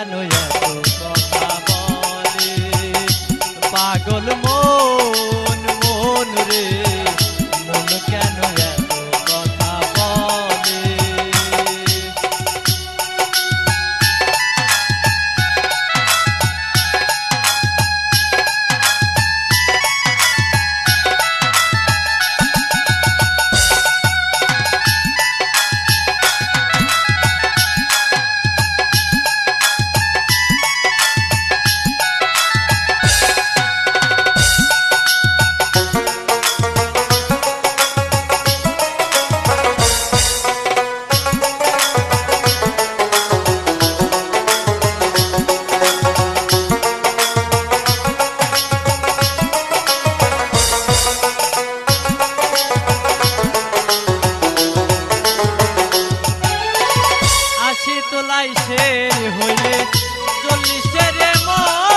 কেন এত কথা বলে? পাগল মো চল্লিশের হইলে চল্লিশের মন